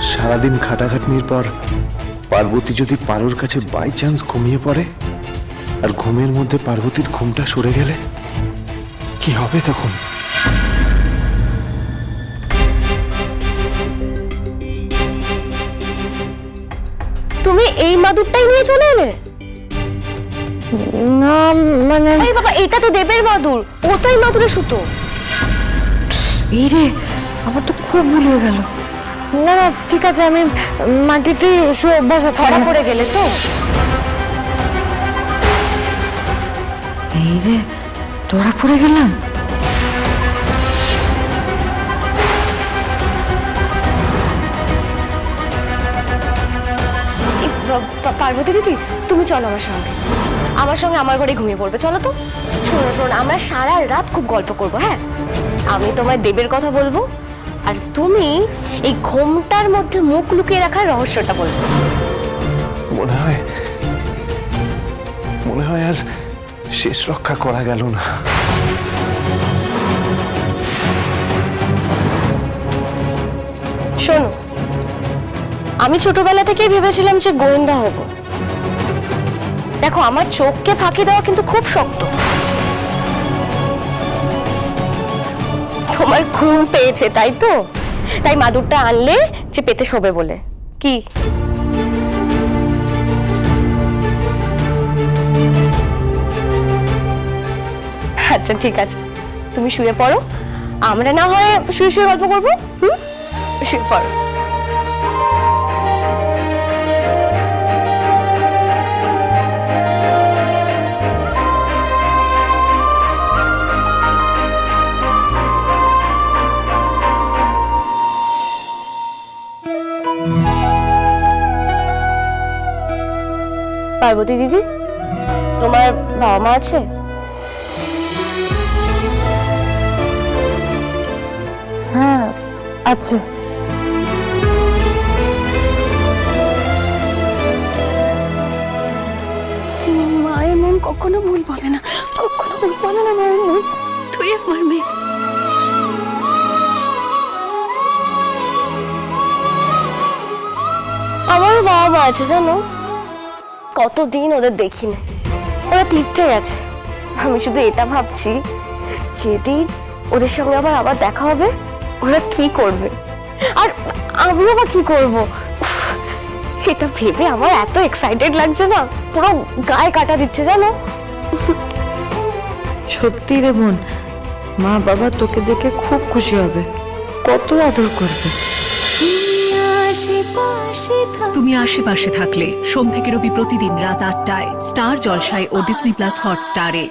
সারাদিন খাটাখাটনির পর পার্বতী যদি পারোর কাছে বাই চান্স ঘুমিয়ে পড়ে আর ঘুমের মধ্যে পার্বতীর ঘুমটা সরে গেলে কি হবে তখন? তুমি এই মাদুরটাই নিয়ে চলে এলে? না মানে আরে বাবা এটা তো দেবের মাদুর। ও তো মাদুরে সুতো। এই রে আমার তো খুব ভুল হয়ে গেল। না না ঠিক আছে আমি মাটিতে শুয়ে অভ্যাস আছে ধরা পড়ে গেলে তো। এই রে ধরা পড়ে গেলাম। পার্বতী দিদি তুমি চলো আমার সঙ্গে। আমার সঙ্গে আমার ঘরে ঘুমিয়ে পড়বে চলো তো। শোনো শোনো আমরা সারা রাত খুব গল্প করব হ্যাঁ? আমি তোমায় দেবের কথা বলব আর তুমি এই ঘোমটার মধ্যে মুখ লুকিয়ে রাখার রহস্যটা বলবে মনে হয় মনে হয় আর শেষ রক্ষা করা গেল না। শোনো আমি ছোটবেলা থেকেই ভেবেছিলাম যে গোয়েন্দা হব। দেখো আমার চোখকে ফাঁকি দেওয়া কিন্তু খুব শক্ত। তোমার ঘুম পেয়েছে, তাই তো? তাই মাদুরটা আনলে যে পেতে শোবে বলে। কি? আচ্ছা ঠিক আছে। তুমি শুয়ে পড়ো। আমরা না হয় শুয়ে শুয়ে গল্প করব? হুম? শুয়ে পড়ো। পার্বতী দিদি তোমার বাবা মা আছে? হ্যাঁ আছে। মায়ের মন কখনো ভুল বলে না কখনো ভুল বলে না মায়ের মন। তুই আমার মেয়ে। আমারও বাবা মা আছে জানো? কতদিন ওদের দেখি না ওরা তীর্থে গেছে আমি শুধু এটা ভাবছি, যেদিন ওদের সঙ্গে আবার আবার দেখা হবে, ওরা কি করবে? আর আমিও বা কি করব? এটা ভেবে আমার এত এক্সাইটেড লাগছে না। পুরো গায়ে কাটা দিচ্ছে, জানো? সত্যি রে মন মা বাবা তোকে দেখে খুব খুশি হবে। কত আদর করবে। তুমি আশেপাশে থাকলে সোম থেকে রবি প্রতিদিন রাত আটটায় স্টার জলসায় ও ডিসনি প্লাস হটস্টারে